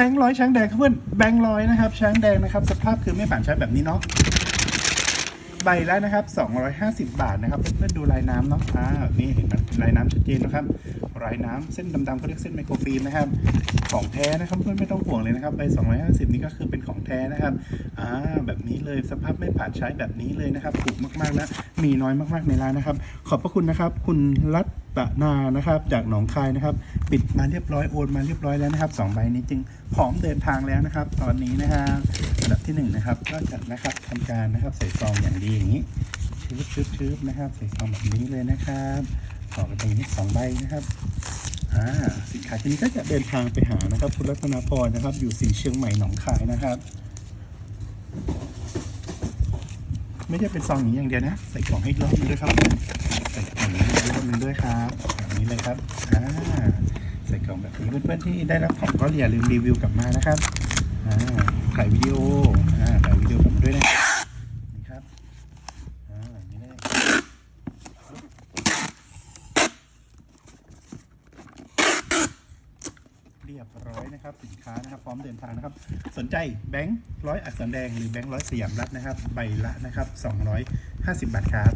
แบงค์ร้อยช้างแดงครับเพื่อนแบงค์ร้อยนะครับช้างแดงนะครับสภาพคือไม่ผ่านใช้แบบนี้เนาะใบและนะครับ 250 บาทนะครับเพื่อนดูลายน้ำเนาะอ่านี่เห็นไหมลายน้ำชัดเจนนะครับลายน้ำเส้นดำๆเขาเรียกเส้นไมโครฟิล์มนะครับ ของแท้นะครับเพื่อนไม่ต้องห่วงเลยนะครับใบ250 นี่ก็คือเป็นของแท้นะครับอ่าแบบนี้เลยสภาพไม่ผ่านใช้แบบนี้เลยนะครับถูกมากๆแล้วมีน้อยมากๆในร้านนะครับ ขอบพระคุณนะครับ คุณรัตนานะครับ จากหนองคายนะครับ ปิดมาเรียบร้อยโอนมาเรียบร้อยแล้วนะครับสองใบนี้จึงพร้อมเดินทางแล้วนะครับ ตอนนี้นะฮะอันดับที่หนึ่งนะครับก็จะนะครับทำการนะครับใส่ซองอย่างดีอย่างนี้ชืบชืบชืบนะครับใส่ซองแบบนี้เลยนะครับต่อไปตรงนี้สองใบนะครับอ่าสินค้าชิ้นนี้ก็จะเดินทางไปหานะครับคุณรัตนาพรนะครับ อยู่สีเชียงใหม่หนองคายนะครับไม่ได้เป็นซองนี้อย่างเดียวนะ ใส่กล่องให้รอบนึงด้วยครับ ใส่กล่องให้รอบนึงด้วยครับแบบนี้เลยครับอ่า ใส่กล่องแบบนี้เพื่อนๆที่ได้รับของก็อย่าลืมรีวิวกลับมานะครับถ่ายวิดีโอถ่ายวิดีโอกลับมด้วยนะนี่ครับแบบนี้เลยเรียบร้อยนะครับสินค้านะครับพร้อมเดินทางนะครับ สนใจแบงค์ร้อยอักษรแดงหรือแบงค์ร้อยสยามรัฐนะครับ ใบละนะครับ 250 บาทครับ